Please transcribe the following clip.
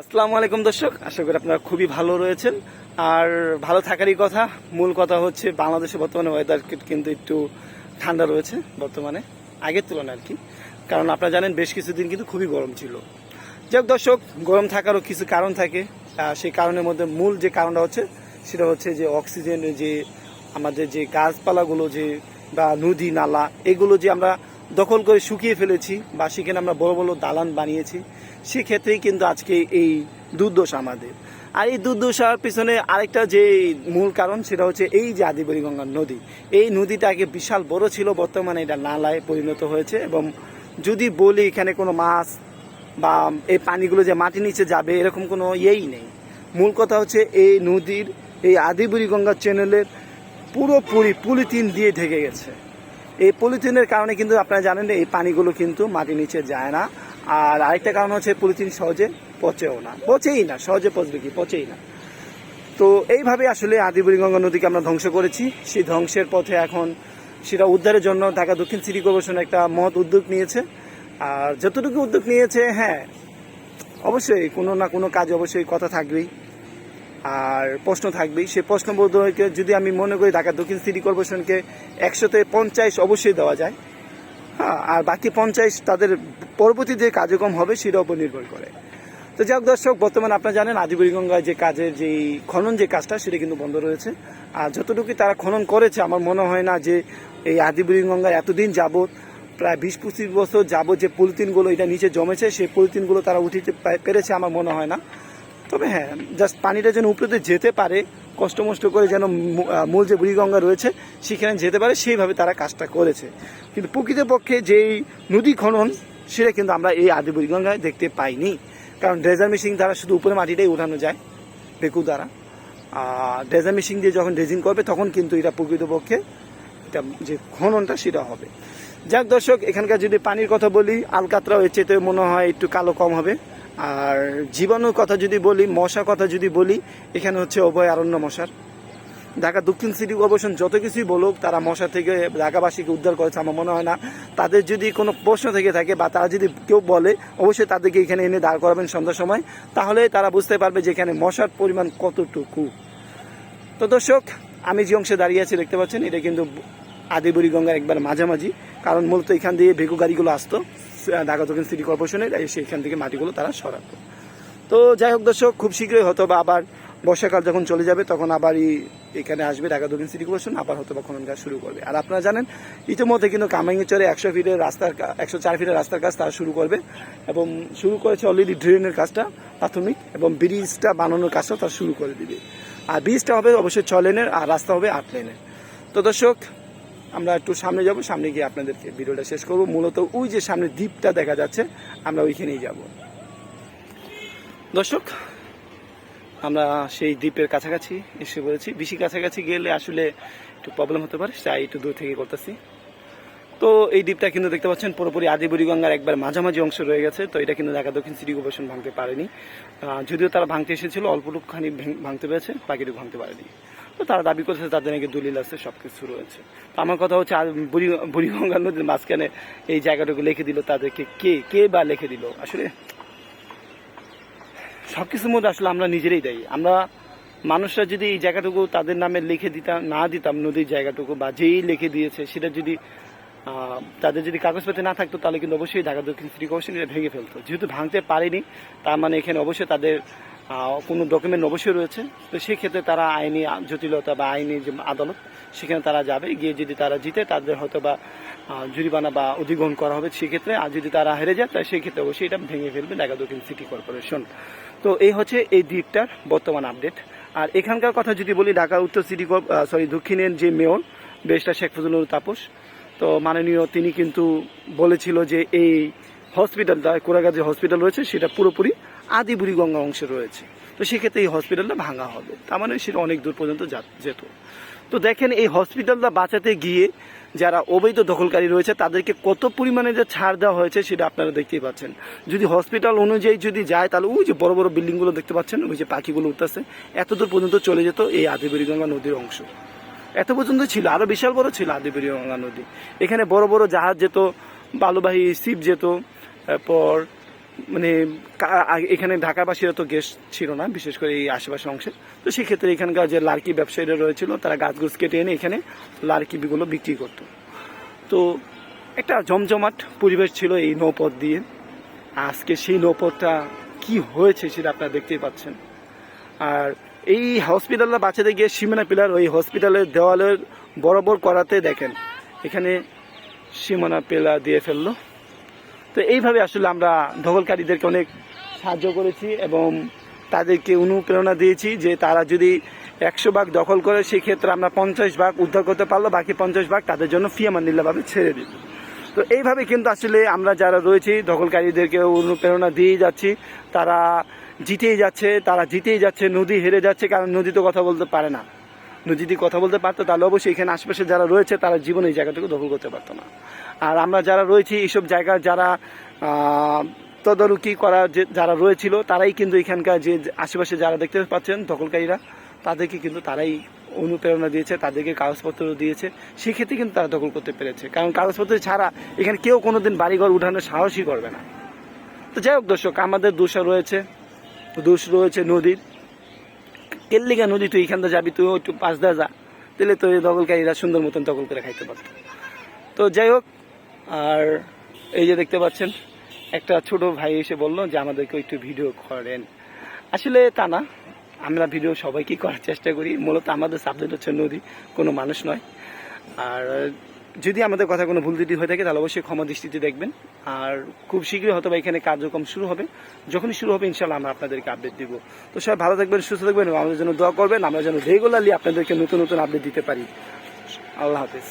আসসালামু আলাইকুম দর্শক, আশা করি আপনারা খুবই ভালো রয়েছেন। আর ভালো থাকারই কথা, মূল কথা হচ্ছে বাংলাদেশে বর্তমানে ওয়েদার কিন্তু একটু ঠান্ডা রয়েছে বর্তমানে, আগের তুলনায় আর কি। কারণ আপনারা জানেন, বেশ কিছুদিন কিন্তু খুবই গরম ছিল। যাক দর্শক, গরম থাকারও কিছু কারণ থাকে। সেই কারণের মধ্যে মূল যে কারণটা হচ্ছে, সেটা হচ্ছে যে অক্সিজেন যে আমাদের যে গাছপালাগুলো যে বা নদী, নালা, এগুলো যে আমরা দখল করে শুকিয়ে ফেলেছি। বা সেখানে আমরা বড় বড় দালান বানিয়েছি। সেক্ষেত্রেই কিন্তু আজকে এই দুর্দশা আমাদের। আর এই দুর্দশার পিছনে আরেকটা যে মূল কারণ, সেটা হচ্ছে এই যে আদিবরী গঙ্গার নদী। এই নদীটা আগে বিশাল বড় ছিল, বর্তমানে এটা নালায় পরিণত হয়েছে এবং যদি বলি এখানে কোনো মাছ বা এই পানিগুলো যে মাটির নিচে যাবে, এরকম কোনো ইয়েই নেই। মূল কথা হচ্ছে এই নদীর, এই আদিবুড়ি গঙ্গা চ্যানেলের পুরোপুরি পলিথিন দিয়ে ঢেকে গেছে। এই পলিথিনের কারণে কিন্তু আপনারা জানেন এই পানিগুলো কিন্তু মাটির নিচে যায় না। আর আরেকটা কারণ হচ্ছে পলিথিন সহজে পচেও না। পচেই না, সহজে পচবে কি? পচেই না। তো এইভাবে আসলে আদিবুড়ি গঙ্গা নদীকে আমরা ধ্বংস করেছি। সেই ধ্বংসের পথে এখন সেটা উদ্ধারের জন্য ঢাকা দক্ষিণ সিটি কর্পোরেশন একটা মহৎ উদ্যোগ নিয়েছে। আর যতটুকু উদ্যোগ নিয়েছে হ্যাঁ অবশ্যই কোনো না কোনো কাজ অবশ্যই কথা থাকবেই। আর প্রশ্ন থাকবেই। সেই প্রশ্ন প্রশ্নবোধকে যদি আমি মনে করি ঢাকা দক্ষিণ সিটি কর্পোরেশনকে একশোতে পঞ্চাশ অবশ্যই দেওয়া যায়। হ্যাঁ আর বাকি পঞ্চাশ তাদের পরবর্তী যে কার্যক্রম হবে সেটার উপর নির্ভর করে। তো যাক দর্শক, বর্তমানে আপনারা জানেন আদিবুড়ি গঙ্গায় যে কাজের যে খনন যে কাজটা, সেটা কিন্তু বন্ধ রয়েছে। আর যতটুকু তারা খনন করেছে, আমার মনে হয় না যে এই আদিবুড়ি গঙ্গায় এতদিন যাবত প্রায় বিশ পঁচিশ বছর যাবত যে পলিথিনগুলো এটা নিচে জমেছে, সেই পলিথিনগুলো তারা উঠিতে পেরেছে, আমার মনে হয় না। তবে হ্যাঁ জাস্ট পানিটা যেন উপরে দিয়ে যেতে পারে, কষ্ট মষ্ট করে যেন মূল যে বুড়িগঙ্গা রয়েছে, সেখানে যেতে পারে, সেইভাবে তারা কাজটা করেছে। কিন্তু প্রকৃতপক্ষে যেই নদী খনন, সেটা কিন্তু আমরা এই আদি বুড়িগঙ্গায় দেখতে পাইনি। কারণ ড্রেজার মেশিন দ্বারা শুধু উপরে মাটিটাই উঠানো যায় বেকু দ্বারা। আর ড্রেজার মেশিন দিয়ে যখন ড্রেজিং করবে, তখন কিন্তু এটা প্রকৃতপক্ষে এটা যে খননটা, সেটা হবে। যাক দর্শক, এখানকার যদি পানির কথা বলি আলকাতরা এর চেয়ে মনে হয় একটু কালো কম হবে। আর জীবাণুর কথা যদি বলি মশা কথা যদি বলি, এখানে হচ্ছে অভয় আরণ্য মশার। ঢাকা দক্ষিণ সিটি কর্পোরেশন যত কিছুই বলুক, তারা মশা থেকে ঢাকাবাসীকে উদ্ধার করেছে আমার মনে হয় না। তাদের যদি কোনো প্রশ্ন থেকে থাকে বা তারা যদি কেউ বলে, অবশ্যই তাদেরকে এখানে এনে দাঁড় করাবেন সন্ধ্যার সময়। তাহলে তারা বুঝতে পারবে যে এখানে মশার পরিমাণ কতটুকু। তো দর্শক, আমি যে অংশে দাঁড়িয়ে আছি দেখতে পাচ্ছেন, এটা কিন্তু আদিবুড়ি গঙ্গার একবার মাঝামাঝি, কারণ মূলত এখান দিয়ে ভেকু গাড়িগুলো আসতো ঢাকা দক্ষিণ সিটি কর্পোরেশনের এসে এখান থেকে মাটিগুলো তারা সরাতো। তো যাই হোক দর্শক, খুব শীঘ্রই হয়তো বা আবার বর্ষাকাল যখন চলে যাবে, তখন আবারই এখানে আসবে ঢাকা দক্ষিণ সিটি কর্পোরেশন, আবার হয়তো বা খনন কাজ শুরু করবে। আর আপনারা জানেন, ইতিমধ্যে কিন্তু কামাইচরে একশো ফিটের রাস্তার একশো চার ফিটের রাস্তার কাজ তারা শুরু করবে এবং শুরু করেছে অলরেডি ড্রেনের কাজটা, প্রাথমিক, এবং ব্রিজটা বানানোর কাজটাও তারা শুরু করে দিবে। আর ব্রিজটা হবে অবশ্যই ছ লেনের, আর রাস্তা হবে আট লেনের। তো দর্শক আমরা একটু সামনে যাব, সামনে গিয়ে আপনাদেরকে ভিডিওটা শেষ করব। মূলত ওই যে সামনে দ্বীপটা দেখা যাচ্ছে, আমরা ওইখানেই যাব। দর্শক, আমরা সেই দ্বীপের কাছাকাছি এসে পড়েছি। বেশি কাছাকাছি গেলে আসলে একটু প্রবলেম হতে পারে, তাই একটু দূর থেকে করতেছি। তো এই দ্বীপটা কিন্তু দেখতে পাচ্ছেন, পুরোপুরি আদিবুড়ি গঙ্গার একবার মাঝামাঝি অংশ রয়ে গেছে। তো এটা কিন্তু ঢাকা দক্ষিণ সিটি কর্পোরেশন ভাঙতে পারেনি। যদিও তারা ভাঙতে এসেছিল অল্পটুকুখানি ভেঙ- ভাঙতে পেরেছে, বাকিটুকু ভাঙতে পারেনি। তো তারা দাবি করছে তাদের নাকি দলিল আছে সব কিছু রয়েছে। তো আমার কথা হচ্ছে বুড়ি- বুড়িগঙ্গা নদীর মাঝখানে এই জায়গাটুকু লিখে দিল, তাদেরকে কে কে বা লিখে দিল? আসলে সবকিছুর মধ্যে আসলে আমরা নিজেরাই দায়ী। আমরা মানুষরা যদি এই জায়গাটুকু তাদের নামে লিখে দিতাম না দিতাম, নদীর জায়গাটুকু বা যেই লিখে দিয়েছে, সেটা যদি তাদের যদি কাগজপত্র না থাকতো, তাহলে কিন্তু অবশ্যই ঢাকা দক্ষিণ সিটি কর্পোরেশন এটা ভেঙে ফেলতো। যেহেতু ভাঙতে পারেনি, তার মানে এখানে অবশ্যই তাদের কোনো ডকুমেন্ট অবশ্যই রয়েছে। তো সেক্ষেত্রে তারা আইনি জটিলতা বা আইনি যে আদালত, সেখানে তারা যাবে। গিয়ে যদি তারা জিতে, তাদের হয়তো বা জরিমানা বা অধিগ্রহণ করা হবে। সেক্ষেত্রে আর যদি তারা হেরে যায়, তাহলে সেক্ষেত্রে অবশ্যই এটা ভেঙে ফেলবে ঢাকা দক্ষিণ সিটি কর্পোরেশন তো এই হচ্ছে এই দ্বীপটার বর্তমান আপডেট আর এখানকার কথা যদি বলি ঢাকা উত্তর সিটি সরি দক্ষিণের যে মেয়র বেশটা শেখ ফজলুল তাপস, তো মাননীয় তিনি কিন্তু বলেছিল যে এই হসপিটালটা কোরাগা যে হসপিটাল রয়েছে, সেটা পুরোপুরি আদি বুড়িগঙ্গা অংশে রয়েছে। তো সেক্ষেত্রে এই হসপিটালটা ভাঙা হবে। তার মানে সেটা অনেক দূর পর্যন্ত যেত। তো দেখেন, এই হসপিটালটা বাঁচাতে গিয়ে যারা অবৈধ দখলকারী রয়েছে, তাদেরকে কত পরিমাণে যে ছাড় দেওয়া হয়েছে সেটা আপনারা দেখতেই পাচ্ছেন। যদি হসপিটাল অনুযায়ী যদি যায়, তাহলে ওই যে বড় বড় বিল্ডিংগুলো দেখতে পাচ্ছেন, ওই যে পাখিগুলো উঠতেছে, এত দূর পর্যন্ত চলে যেত এই আদিবুড়িগঙ্গা নদীর অংশ। এত পর্যন্ত ছিল আরও বিশাল বড় ছিল আদিবুড়ি গঙ্গা নদী। এখানে বড় বড় জাহাজ যেত, বালুবাহী শিপ যেত তারপর মানে এখানে ঢাকাবাসীরা তো গেস্ট ছিল না, বিশেষ করে এই আশেপাশের অংশে। তো সেক্ষেত্রে এখানকার যে লার্কি ব্যবসায়ীরা রয়েছিল, তারা গাছগুছ কেটে এনে এখানে লার্কিগুলো বিক্রি করতো। তো একটা জমজমাট পরিবেশ ছিল এই নৌপথ দিয়ে। আজকে সেই নৌপথটা কি হয়েছে সেটা আপনারা দেখতেই পাচ্ছেন। আর এই হসপিটালটা বাঁচাতে গিয়ে সীমানা পিলার ওই হসপিটালের দেওয়ালের বরাবর করাতে দেখেন। এখানে সীমানা পিলার দিয়ে ফেলল। তো এইভাবে আসলে আমরা দখলকারীদেরকে অনেক সাহায্য করেছি এবং তাদেরকে অনুপ্রেরণা দিয়েছি যে তারা যদি একশো ভাগ দখল করে সেই ক্ষেত্রে আমরা পঞ্চাশ ভাগ উদ্ধার করতে পারল, বাকি পঞ্চাশ ভাগ তাদের জন্য ফিয়ামান্দিল্লাভাবে ছেড়ে দিই তো এইভাবে কিন্তু আসলে আমরা যারা রয়েছি দখলকারীদেরকে অনুপ্রেরণা দিয়ে যাচ্ছি। তারা জিতেই যাচ্ছে, তারা জিতেই যাচ্ছে, নদী হেরে যাচ্ছে, কারণ নদী তো কথা বলতে পারে না। যদি কথা বলতে পারতো তাহলে অবশ্যই এখানে আশেপাশে যারা রয়েছে, তারা জীবনে এই জায়গাটুকু দখল করতে পারতো না। আর আমরা যারা রয়েছি, এইসব জায়গার যারা তদারকি করা যে, যারা রয়েছিল, তারাই কিন্তু এখানকার যে আশেপাশে যারা দেখতে পাচ্ছেন, দখলকারীরা, তাদেরকে কিন্তু তারাই অনুপ্রেরণা দিয়েছে, তাদেরকে কাগজপত্র দিয়েছে। সেক্ষেত্রে কিন্তু তারা দখল করতে পেরেছে। কারণ কাগজপত্র ছাড়া এখানে কেউ কোনো দিন বাড়িঘর উঠানোর সাহসই করবে না। তো যাই হোক দর্শক, আমাদের দোষা রয়েছে, দোষ রয়েছে নদীর। কেল্লিগা নদী তুই এখান থেকে যাবি? তুই একটু পাশ দা যা। তাহলে তো এই দখলকারীরা সুন্দর মতন দখল করে খাইতে পারত। তো যাই হোক, আর এই যে দেখতে পাচ্ছেন, একটা ছোট ভাই এসে বলল যে আমাদেরকে একটু ভিডিও করেন। আসলে তা না, আমরা ভিডিও সবাইকে করার চেষ্টা করি। মূলত আমাদের সাবজেক্ট হচ্ছে নদী, কোনো মানুষ নয়। আর যদি আমাদের কথা কোনো ভুল ত্রুটি হয়ে থাকে, তাহলে অবশ্যই ক্ষমা দৃষ্টিতে দেখবেন। আর খুব শীঘ্রই হয়তো এখানে কার্যক্রম শুরু হবে। যখনই শুরু হবে ইনশাল্লাহ আমরা আপনাদেরকে আপডেট দিব। তো সবাই ভালো থাকবেন, সুস্থ থাকবেন আমাদের জন্য দোয়া করবেন। আমরা যেন রেগুলারলি আপনাদেরকে নতুন নতুন আপডেট দিতে পারি। আল্লাহ হাফিজ।